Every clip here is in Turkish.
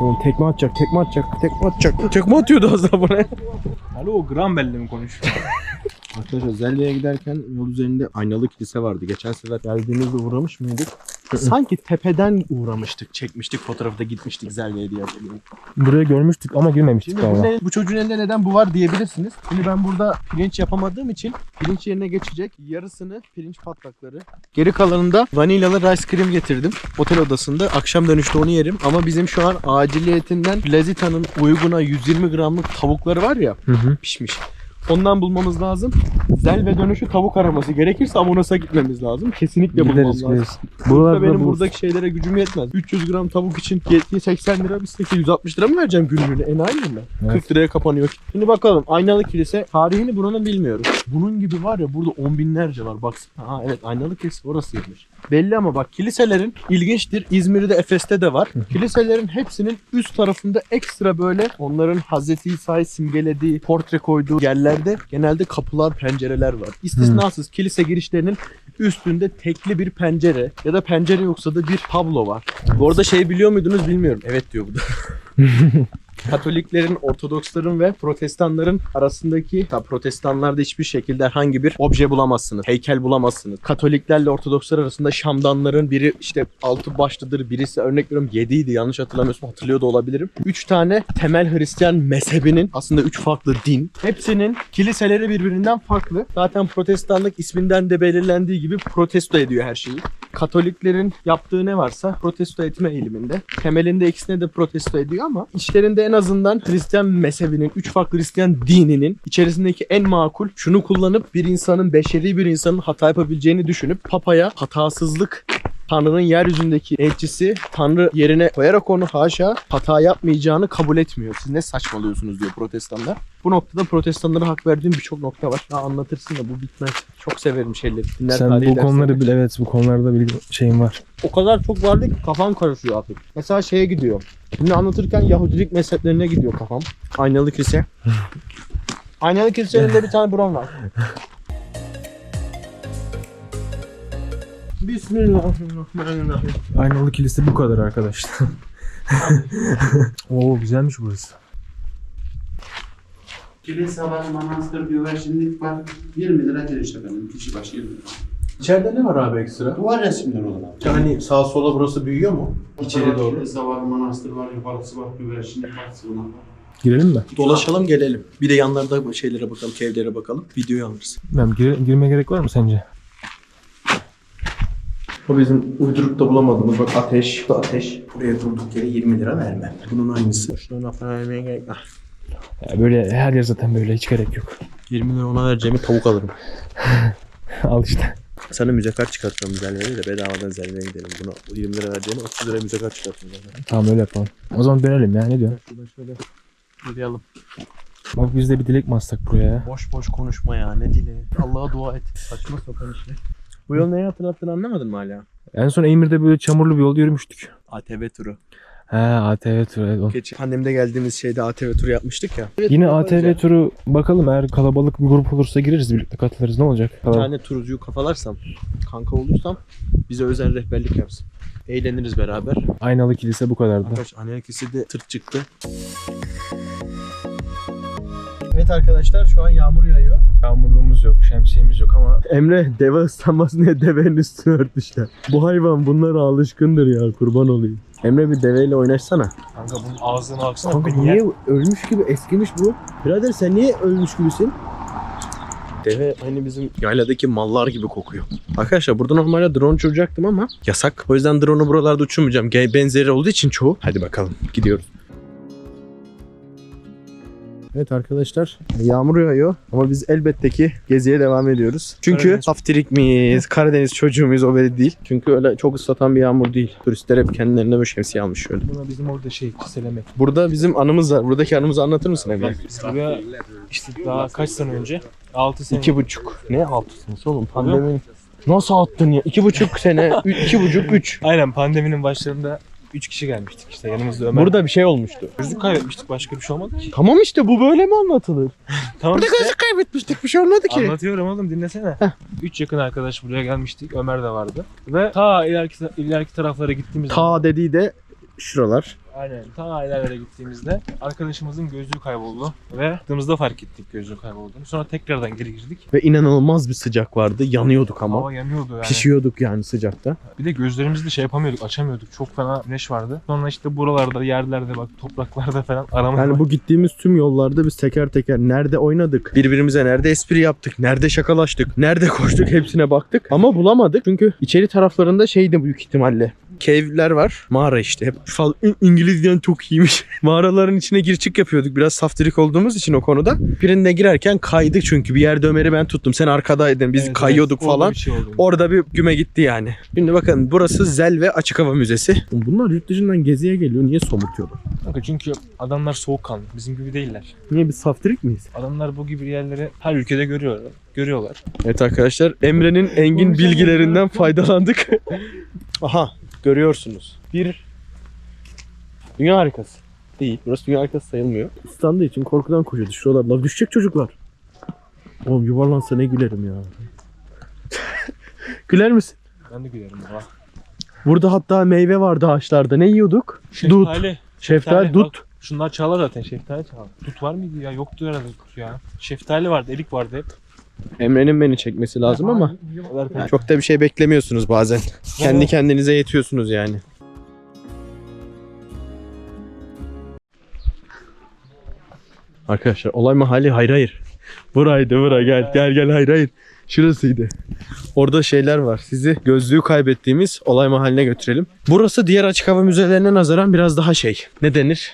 Oğlum tekme atacak, tekme atacak, tekme atacak. Tekme atıyordu az daha buraya. Alo Grambel'le mi konuşuyor? Arkadaşlar Zelli'ye giderken yol üzerinde aynalı kilise vardı. Geçen sefer geldiğimizde uğramış mıydık? Sanki tepeden uğramıştık, çekmiştik fotoğrafta gitmiştik Zelli'ye diye hatırlıyorum. Burayı görmüştük ama girmemiştik Şimdi bu, galiba. ne- bu çocuğun elinde neden bu var diyebilirsiniz. Şimdi ben burada pirinç yapamadığım için pirinç yerine geçecek yarısını pirinç patlakları. Geri kalanında vanilyalı rice cream getirdim. Otel odasında akşam dönüşte onu yerim. Ama bizim şu an aciliyetinden Lazita'nın uyguna 120 gramlık tavukları var ya Hı hı. pişmiş. Ondan bulmamız lazım. Zel ve dönüşü tavuk araması gerekirse Amonos'a gitmemiz lazım. Kesinlikle bulmam Gideriz lazım. gideriz. Burada benim buluruz. buradaki şeylere gücüm yetmez. 300 gram tavuk için 80 lira biz 160 lira mı vereceğim günlüğüne? Enayi miyim ben? Evet. 40 liraya kapanıyor. Şimdi bakalım aynalı kilise tarihini buranın bilmiyorum. Bunun gibi var ya burada on binlerce var baksana. Ha evet aynalı kilise orasıymış. Belli ama bak kiliselerin ilginçtir. İzmir'de Efes'te de var. Kiliselerin hepsinin üst tarafında ekstra böyle onların Hazreti İsa'yı simgelediği portre koyduğu yerlerde genelde kapılar pencereler var. İstisnasız kilise girişlerinin üstünde tekli bir pencere ya da pencere yoksa da bir tablo var. Bu arada şey biliyor muydunuz bilmiyorum. Evet diyor bu da. Katoliklerin, Ortodoksların ve Protestanların arasındaki ya protestanlarda hiçbir şekilde herhangi bir obje bulamazsınız. Heykel bulamazsınız. Katoliklerle Ortodokslar arasında şamdanların biri işte altı başlıdır, birisi örnek veriyorum yediydi yanlış hatırlamıyorsam hatırlıyor da olabilirim. Üç tane temel Hristiyan mezhebinin aslında üç farklı din. Hepsinin kiliseleri birbirinden farklı. Zaten protestanlık isminden de belirlendiği gibi protesto ediyor her şeyi. Katoliklerin yaptığı ne varsa protesto etme eğiliminde. Temelinde ikisine de protesto ediyor ama içlerinde en azından Hristiyan mezhebinin, üç farklı Hristiyan dininin içerisindeki en makul şunu kullanıp bir insanın, beşeri bir insanın hata yapabileceğini düşünüp Papa'ya hatasızlık Tanrı'nın yeryüzündeki elçisi Tanrı yerine koyarak onu haşa hata yapmayacağını kabul etmiyor. Siz ne saçmalıyorsunuz diyor protestanlar. Bu noktada protestanlara hak verdiğim birçok nokta var. Ya anlatırsın da bu bitmez. Çok severim şeyleri. Dinler Sen bu konuları dersleri. bil evet bu konularda bilgi şeyin var. O kadar çok vardı ki kafam karışıyor artık. Mesela şeye gidiyor. Şimdi anlatırken Yahudilik mezheplerine gidiyor kafam. Aynalı kilise. Aynalı kilisenin de bir tane buram var. Bismillahirrahmanirrahim. Aynalı kilise bu kadar arkadaşlar. Oo güzelmiş burası. Kilise var, manastır, güvercinlik var. 20 lira giriş efendim. Kişi başı 20 lira. İçeride ne var abi ekstra? Duvar resimleri olarak. Yani sağa sola burası büyüyor mu? İçeri doğru. Kilise var, manastır var, yukarısı var, güvercinlik var, sığınak var. Girelim mi? Dolaşalım gelelim. Bir de yanlarda şeylere bakalım, evlere bakalım. Videoyu alırız. Ben gire, girmeye gerek var mı sence? Bu bizim uydurup da bulamadığımız bak ateş. Bu ateş. Buraya durduk yere 20 lira vermem. Bunun aynısı. Şuna laf vermeye gerek yok. Ya böyle her yer zaten böyle hiç gerek yok. 20 lira ona vereceğimi tavuk alırım. Al işte. Sana müze kart çıkartıyorum Zelve'ye de bedavadan Zelve'ye gidelim. Buna 20 lira vereceğimi 30 lira müze kart zaten. Tamam öyle yapalım. O zaman dönelim ya ne diyorsun? Şuradan şöyle yürüyelim. Bak biz de bir dilek mi assak buraya ya? Boş boş konuşma ya ne dile. Allah'a dua et. Saçma sapan işler. Bu yol neyi hatırlattığını anlamadın mı hala? En son Emir'de böyle çamurlu bir yolda yürümüştük. ATV turu. He ATV turu. evet. Geçen pandemide geldiğimiz şeyde ATV turu yapmıştık ya. Yine ATV turu bakalım eğer kalabalık bir grup olursa gireriz birlikte katılırız ne olacak? Bir tane turcuyu kafalarsam, kanka olursam bize özel rehberlik yapsın. Eğleniriz beraber. Aynalı kilise bu kadardı. Arkadaş anne ikisi de tırt çıktı. Evet arkadaşlar şu an yağmur yağıyor. Yağmurluğumuz yok, şemsiyemiz yok ama Emre deve ıslanmasın diye devenin üstüne örtmüşler. Bu hayvan bunlara alışkındır ya kurban olayım. Emre bir deveyle oynaşsana. Kanka bunun ağzına baksana. Kanka niye yer. ölmüş gibi eskimiş bu? Birader sen niye ölmüş gibisin? Deve aynı bizim yayladaki mallar gibi kokuyor. Arkadaşlar burada normalde drone uçuracaktım ama yasak. O yüzden drone'u buralarda uçurmayacağım. Benzeri olduğu için çoğu. Hadi bakalım gidiyoruz. Evet arkadaşlar yağmur yağıyor ama biz elbette ki geziye devam ediyoruz. Çünkü Karadeniz. haftirik miyiz, Karadeniz çocuğu muyuz o belli değil. Çünkü öyle çok ıslatan bir yağmur değil. Turistler hep kendilerine böyle şemsiye almış şöyle. buna bizim orada şey çiselemek. Burada bizim anımız var. Buradaki anımızı anlatır mısın Emre? Biz buraya işte daha kaç sene önce? 6 sene. İki buçuk. Ne altı senesi oğlum? Pandemi. Nasıl attın ya? İki buçuk sene. Üç, iki buçuk, üç. Aynen pandeminin başlarında 3 kişi gelmiştik işte yanımızda Ömer. Burada bir şey olmuştu. gözlük kaybetmiştik başka bir şey olmadı ki. Tamam işte bu böyle mi anlatılır? Tamam Burada işte. gözlük kaybetmiştik bir şey olmadı ki. Anlatıyorum oğlum dinlesene. 3 yakın arkadaş buraya gelmiştik. Ömer de vardı. Ve ta ileriki, ileriki taraflara gittiğimiz Ta dediği de şuralar. Aynen. Ta ilerlere gittiğimizde arkadaşımızın gözlüğü kayboldu. Ve gittiğimizde fark ettik gözlüğü kaybolduğunu. Sonra tekrardan geri girdik. Ve inanılmaz bir sıcak vardı. Yanıyorduk ama. Hava yanıyordu yani. Pişiyorduk yani sıcakta. Bir de gözlerimizi de şey yapamıyorduk, açamıyorduk. Çok fena güneş vardı. Sonra işte buralarda, yerlerde bak topraklarda falan aramadık. Yani bu gittiğimiz tüm yollarda biz teker teker nerede oynadık, birbirimize nerede espri yaptık, nerede şakalaştık, nerede koştuk hepsine baktık. Ama bulamadık çünkü içeri taraflarında şeydi büyük ihtimalle. Cave'ler var. Mağara işte. Hep fal İ- İngilizcen çok iyiymiş. Mağaraların içine gir çık yapıyorduk. Biraz saftirik olduğumuz için o konuda. Birinde girerken kaydık çünkü bir yerde Ömer'i ben tuttum. Sen arkadaydın. Biz Evet, kayıyorduk evet, falan. Bir şey oldu. Orada bir güme gitti yani. Şimdi bakın burası Zel ve Açık Hava Müzesi. Bunlar yurt dışından geziye geliyor. Niye somurtuyorlar? Kanka çünkü adamlar soğukkanlı. Bizim gibi değiller. Niye biz saftirik miyiz? Adamlar bu gibi yerleri her ülkede görüyorlar. Görüyorlar. Evet arkadaşlar Emre'nin engin bilgilerinden faydalandık. Aha görüyorsunuz. Bir dünya harikası. Değil. Burası dünya harikası sayılmıyor. İstanbul için korkudan koşuyordu. Şuralar lav düşecek çocuklar. Oğlum yuvarlansa ne gülerim ya. Güler misin? Ben de gülerim baba. Burada hatta meyve vardı ağaçlarda. Ne yiyorduk? Dut. Şeftali. Şeftali, dut. Şunlar çağlar zaten. Şeftali çağlar. Dut var mıydı ya? Yoktu herhalde dut ya. Şeftali vardı, erik vardı hep. Emre'nin beni çekmesi lazım ama çok da bir şey beklemiyorsunuz bazen. Kendi kendinize yetiyorsunuz yani. Arkadaşlar olay mahalli hayır hayır. Buraydı bura gel gel gel hayır hayır. Şurasıydı. Orada şeyler var. Sizi gözlüğü kaybettiğimiz olay mahalline götürelim. Burası diğer açık hava müzelerine nazaran biraz daha şey. Ne denir?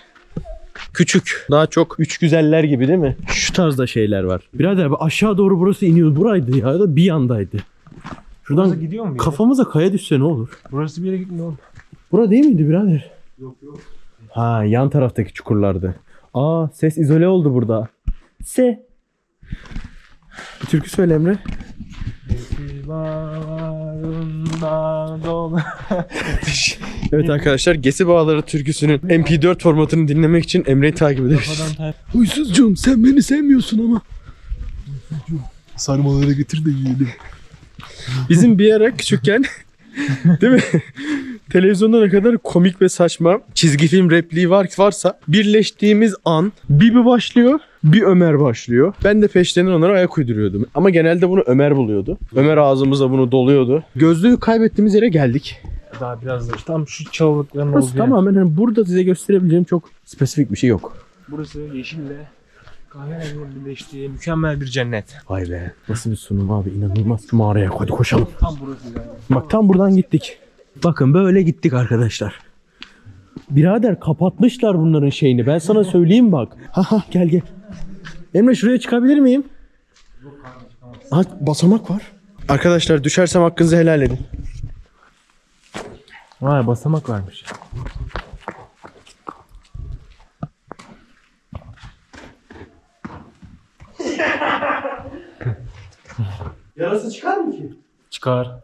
Küçük. Daha çok üç güzeller gibi değil mi? Şu tarzda şeyler var. Birader bu aşağı doğru burası iniyor. Buraydı ya da bir yandaydı. Burası Şuradan gidiyor mu? bir yere? kafamıza kaya düşse ne olur? Burası bir yere gitmiyor oğlum. Bura değil miydi birader? Yok yok. Ha yan taraftaki çukurlardı. Aa ses izole oldu burada. Se. Bir türkü söyle Emre. Civarında Evet arkadaşlar Gesi Bağları türküsünün MP4 formatını dinlemek için Emre'yi takip tay- Huysuzcuğum sen beni sevmiyorsun ama. Sarmaları getir de yiyelim. Bizim bir ara küçükken değil mi? Televizyonda ne kadar komik ve saçma çizgi film repliği var varsa birleştiğimiz an Bibi başlıyor, bir Ömer başlıyor. Ben de peşlerinden onlara ayak uyduruyordum. Ama genelde bunu Ömer buluyordu. Ömer ağzımıza bunu doluyordu. Gözlüğü kaybettiğimiz yere geldik. Daha biraz da tam şu çalılıkların Burası olduğu yer. tamamen hani burada size gösterebileceğim çok spesifik bir şey yok. Burası yeşille kahverenginin birleştiği mükemmel bir cennet. Vay be. Nasıl bir sunum abi inanılmaz. Şu mağaraya hadi koşalım. Tam burası yani. Bak tam buradan gittik. Bakın böyle gittik arkadaşlar. Birader kapatmışlar bunların şeyini. Ben sana söyleyeyim bak. Ha ha gel gel. Emre şuraya çıkabilir miyim? Aha, basamak var. Arkadaşlar düşersem hakkınızı helal edin. Vay basamak varmış. Yarası çıkar mı ki? Çıkar.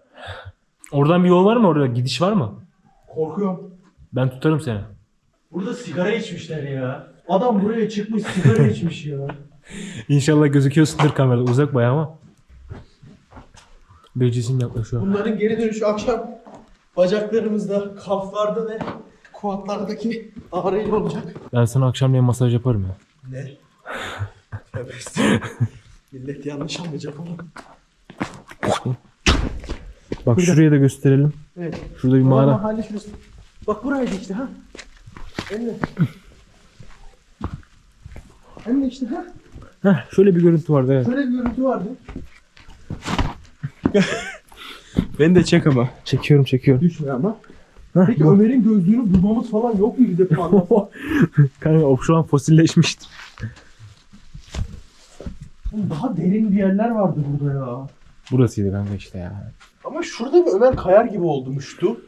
Oradan bir yol var mı oraya? Gidiş var mı? Korkuyorum. Ben tutarım seni. Burada sigara içmişler ya. Adam buraya çıkmış sigara içmiş ya. İnşallah gözüküyorsundur kamerada. Uzak bayağı ama. Bir cisim yaklaşıyor. Bunların geri dönüşü akşam bacaklarımızda, kalflarda ve kuatlardaki ağrıyla olacak. Ben sana akşamleyin masaj yaparım ya. Ne? Tövbe. Millet yanlış anlayacak ama. Bak şuraya da gösterelim. Evet. Şurada bir Mağara. mağara. Mahalle şurası. Bak buraydı işte ha. Emre. Emre işte ha. Heh, şöyle bir görüntü vardı evet. Şöyle bir görüntü vardı. Beni de çek ama. Çekiyorum çekiyorum. Düşme ama. Heh, Peki bu- Ömer'in gözlüğünü bulmamız falan yok muydu de falan? Kanka o şu an fosilleşmiştir. Oğlum Daha derin bir yerler vardı burada ya. Burasıydı kanka işte ya. Ama şurada bir Ömer kayar gibi olmuştu.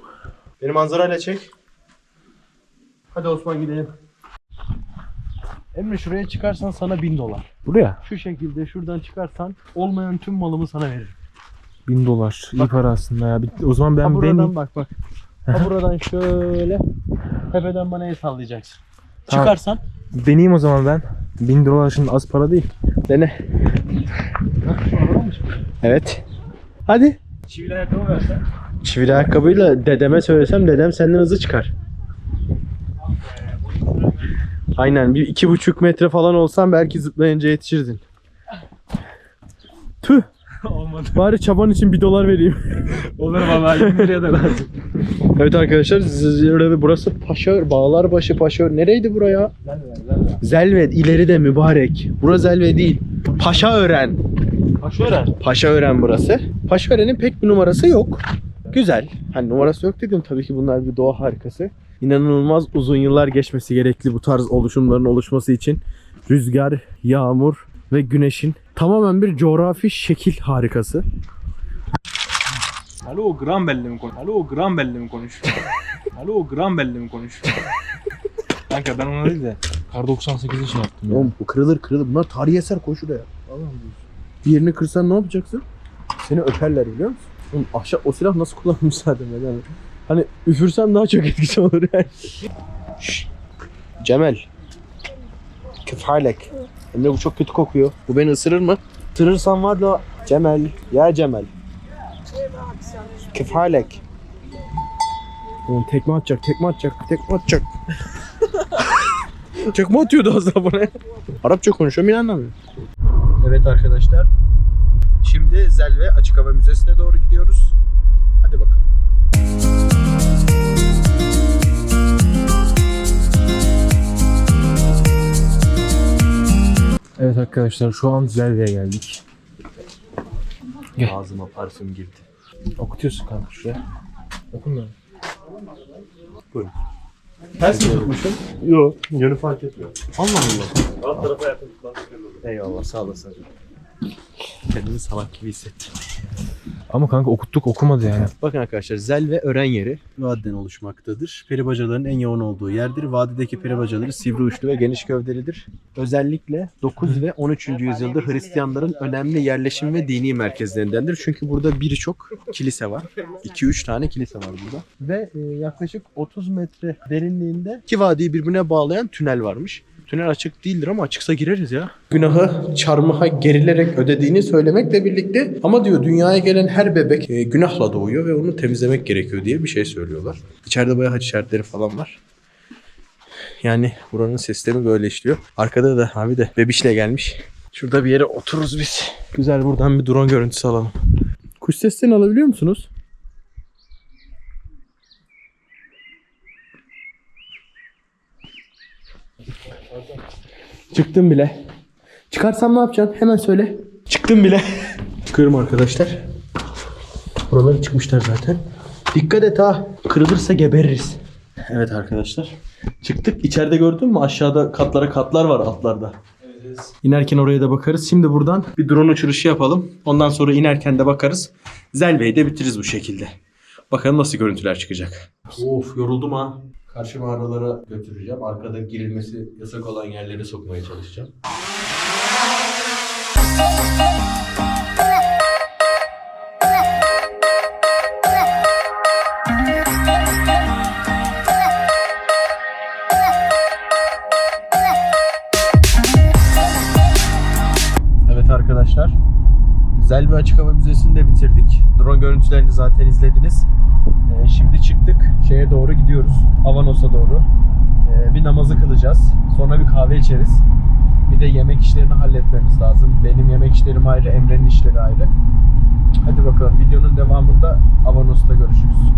Beni manzarayla çek. Hadi Osman gidelim. Emre şuraya çıkarsan sana bin dolar. Buraya? Şu şekilde şuradan çıkarsan olmayan tüm malımı sana veririm. Bin dolar. İyi Bak. para aslında ya. Bir- O zaman ha ben buradan deneyeyim. bak bak. Ha buradan şöyle tepeden bana el sallayacaksın. Tamam. Çıkarsan Deneyeyim o zaman ben. Bin dolar şimdi az para değil. dene. Evet. Hadi. Çivili ayakkabı versen. Çivili ayakkabıyla dedeme söylesem dedem senden hızlı çıkar. Aynen bir iki buçuk metre falan olsan belki zıplayınca yetişirdin. Tüh Olmadı. bari çaban için bir dolar vereyim. Olur vallahi 20 liraya da lazım. evet arkadaşlar burası Paşa Bağlarbaşı Paşa nereydi buraya? Zelved ileride mübarek. Burası Zelved değil. Paşaören. Aşören. Paşaören burası. Paşaören'in pek bir numarası yok. Güzel. Hani numarası yok dedim tabii ki bunlar bir doğa harikası. İnanılmaz uzun yıllar geçmesi gerekli bu tarz oluşumların oluşması için. Rüzgar, yağmur ve güneşin tamamen bir coğrafi şekil harikası. Alo gram belli mi konuş? Alo gram belli mi konuş? Alo gram belli mi konuş? Kanka ben ona değil de kar 98 için yaptım ya. Oğlum bu kırılır kırılır. Bunlar tarihi eser koy şuraya. Bir yerini kırsan ne yapacaksın? Seni öperler biliyor musun? Oğlum aşağı o silah nasıl kullanılmış zaten yani. Hani üfürsem daha çok etkisi olur yani. Şşş. Cemel. Küfharlek. Emre bu çok kötü kokuyor. Bu beni ısırır mı? Isırırsan var da Cemel. Ya Cemel. Küfharlek. Oğlum tekme atacak, tekme atacak, tekme atacak. tekme atıyordu az daha bana. Arapça konuşuyorum inanamıyorum. Evet arkadaşlar. Şimdi Zelve Açık Hava Müzesi'ne doğru gidiyoruz. Hadi bakalım. Arkadaşlar şu an Zelve'ye geldik. Ağzıma parfüm girdi. Okutuyorsun kanka şuraya. Okun da. Ters mi tutmuşum? Yok yönü fark etmiyor. Allah Allah. Alt tarafa Eyvallah sağ olasın. Kendimi salak gibi hissettim. Ama kanka okuttuk okumadı yani. Bakın arkadaşlar Zel ve Ören yeri vadiden oluşmaktadır. Peribacaların en yoğun olduğu yerdir. Vadideki peribacaları sivri uçlu ve geniş gövdelidir. Özellikle 9 ve 13. yüzyılda Hristiyanların önemli yerleşim ve dini merkezlerindendir. Çünkü burada birçok kilise var. 2-3 tane kilise var burada. Ve e, yaklaşık 30 metre derinliğinde iki vadiyi birbirine bağlayan tünel varmış. Tünel açık değildir ama açıksa gireriz ya. Günahı çarmıha gerilerek ödediğini söylemekle birlikte ama diyor dünyaya gelen her bebek e, günahla doğuyor ve onu temizlemek gerekiyor diye bir şey söylüyorlar. İçeride bayağı haç işaretleri falan var. Yani buranın sistemi böyle işliyor. Arkada da abi de bebişle gelmiş. Şurada bir yere otururuz biz. Güzel buradan bir drone görüntüsü alalım. Kuş seslerini alabiliyor musunuz? Çıktım bile. Çıkarsam ne yapacaksın? Hemen söyle. Çıktım bile. Çıkıyorum arkadaşlar. Buraları çıkmışlar zaten. Dikkat et ha. Kırılırsa gebeririz. Evet arkadaşlar. Çıktık. İçeride gördün mü? Aşağıda katlara katlar var altlarda. İnerken oraya da bakarız. Şimdi buradan bir drone uçuruşu yapalım. Ondan sonra inerken de bakarız. Zelve'yi de bitiririz bu şekilde. Bakalım nasıl görüntüler çıkacak. Of yoruldum ha. Karşı mağaralara götüreceğim. Arkada girilmesi yasak olan yerlere sokmaya çalışacağım. Evet arkadaşlar. Zelvi Açık Hava Müzesi'ni de bitirdik. Drone görüntülerini zaten izlediniz. Şeye doğru gidiyoruz. Avanos'a doğru. Ee, bir namazı kılacağız. Sonra bir kahve içeriz. Bir de yemek işlerini halletmemiz lazım. Benim yemek işlerim ayrı, Emre'nin işleri ayrı. Hadi bakalım videonun devamında Avanos'ta görüşürüz.